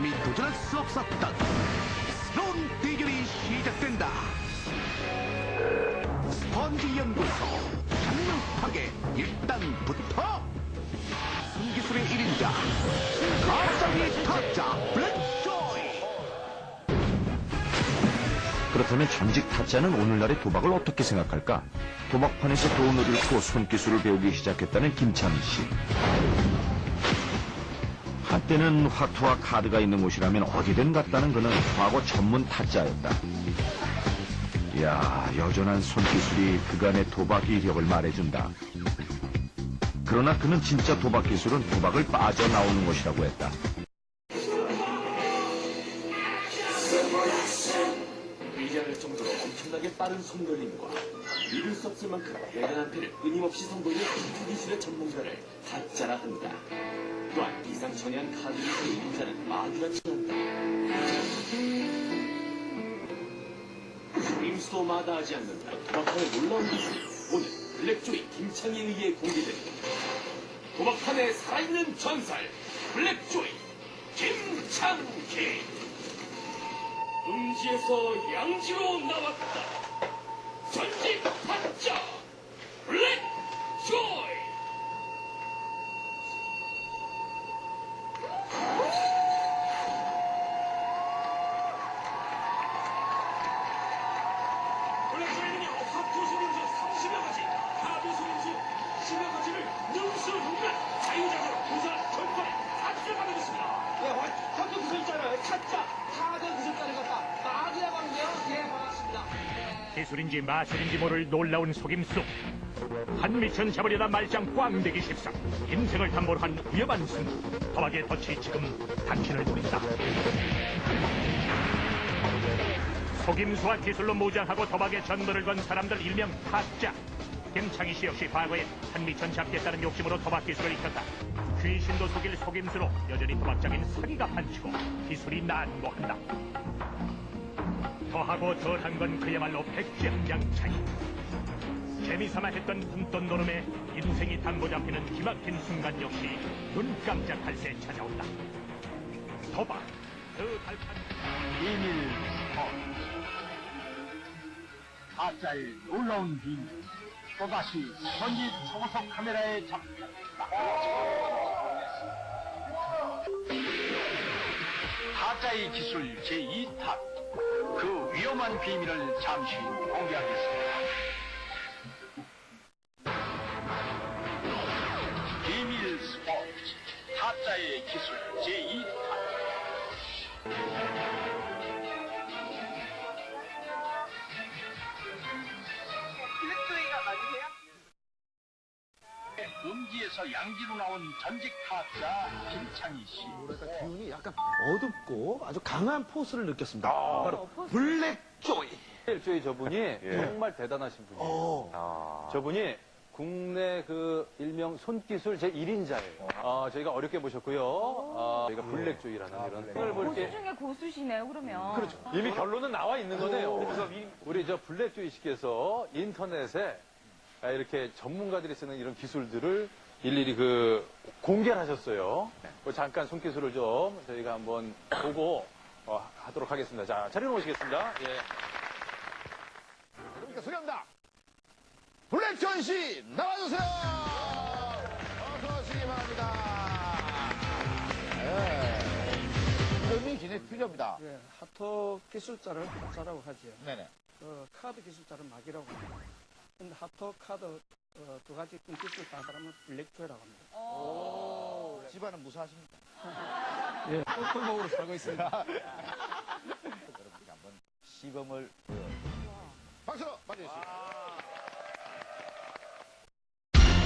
감히 도전할 수 없었던 새로운 대결이 시작된다. 스펀지 연구소 장명파괴 일단부터 숨기술의 1인자 가짜리 타짜 블랙조이 그렇다면 전직 타짜는 오늘날의 도박을 어떻게 생각할까? 도박판에서 돈을 잃고 손기술을 배우기 시작했다는 김창희 씨. 한때는 화투와 카드가 있는 곳이라면 어디든 갔다는 그는 과거 전문 타짜였다. 이야, 여전한 손기술이 그간의 도박 이력을 말해준다. 그러나 그는 진짜 도박 기술은 도박을 빠져나오는 것이라고 했다. 위장할 정도로 엄청나게 빠른 손놀림과 믿을 수 없을 만큼 대단한 패를 끊임없이 선보이는 기술의 전문가를 타짜라 한다. 또한 비상천외한 카드 기술의 인자는 마주하지 않는다. 임수도 마다하지 않는 도박판의 놀라운 기술 오늘 블랙조이 김창희에 의해 공개됩니다. 도박판의 살아있는 전설 블랙조이 김창희 음지에서 양지로 나왔다. 전직 타짜 블랙 조이. 블랙 조이는요 화투 소림수 30여 가지, 카드 소림수 10여 가지를 능수능란 자유자재로 부산 전권에 다 들어가게 됐습니다. 예, 기술 있잖아요. 타짜, 카드 기술까지 갖다 기술인지 마술인지 모를 놀라운 속임수 한미천 잡으려다 말짱 꽝되기 십상 인생을 담보로 한 위험한 승부 도박의 덫이 지금 당신을 노린다. 속임수와 기술로 무장하고 도박의 전도를 건 사람들 일명 타짜. 김창희 씨 역시 과거에 한미천 잡겠다는 욕심으로 도박 기술을 익혔다. 귀신도 속일 속임수로 여전히 도박장인 사기가 판치고 기술이 난무한다 더하고 덜한 건 그야말로 백지향장 차이. 재미삼아 했던 품돈 노름에 인생이 담보 잡히는 기막힌 순간 역시 눈 깜짝할 새 찾아온다. 도박, 그 발판. 비밀 스폰 가짜의 놀라운 비밀 또다시 전지 초고속 카메라에 잡혔다 가짜의 기술 제2탄 그 위험한 비밀을 잠시 공개하겠습니다. 비밀 스포츠 타짜의 기술 제2탄 음지에서 양지로 나온 전직 타짜 김창희 씨. 뭐랄까, 기운이 약간 어둡고 아주 강한 포스를 느꼈습니다. 바로 블랙 조이. 일조의 저분이 정말 대단하신 분이에요. 어. 저분이 국내 그 일명 손기술 제 1인자예요. 아, 저희가 어렵게 모셨고요. 아, 저희가 블랙조이라는 이런 걸 고수 볼게 중에 고수시네요, 그러면. 그렇죠. 이미 결론은 나와 있는 거네요. 그래서 이- 우리 저 블랙조이 씨께서 인터넷에 아, 이렇게 전문가들이 쓰는 이런 기술들을 일일이 그 공개를 하셨어요. 그 잠깐 손기술을 좀 저희가 한번 보고 어, 하도록 하겠습니다. 자, 자리로 모시겠습니다. 예. 그러니까 소개합니다. 블랙조이 씨 나와주세요. 어서 오시기 바랍니다. 예. 이름이 기내 필요합니다. 예, 하토 기술자를 하자라고 하죠. 네네. 어, 카드 기술자를 막이라고 합니다. 근데 하토 카드 어, 두 가지 끈 기술 다 하면 블랙조이라고 합니다. 집안은 무사하십니까? 예, 꼴꼴목으로 살고 있습니다. 여러분께 한번 시범을 박수로 맞아주시죠.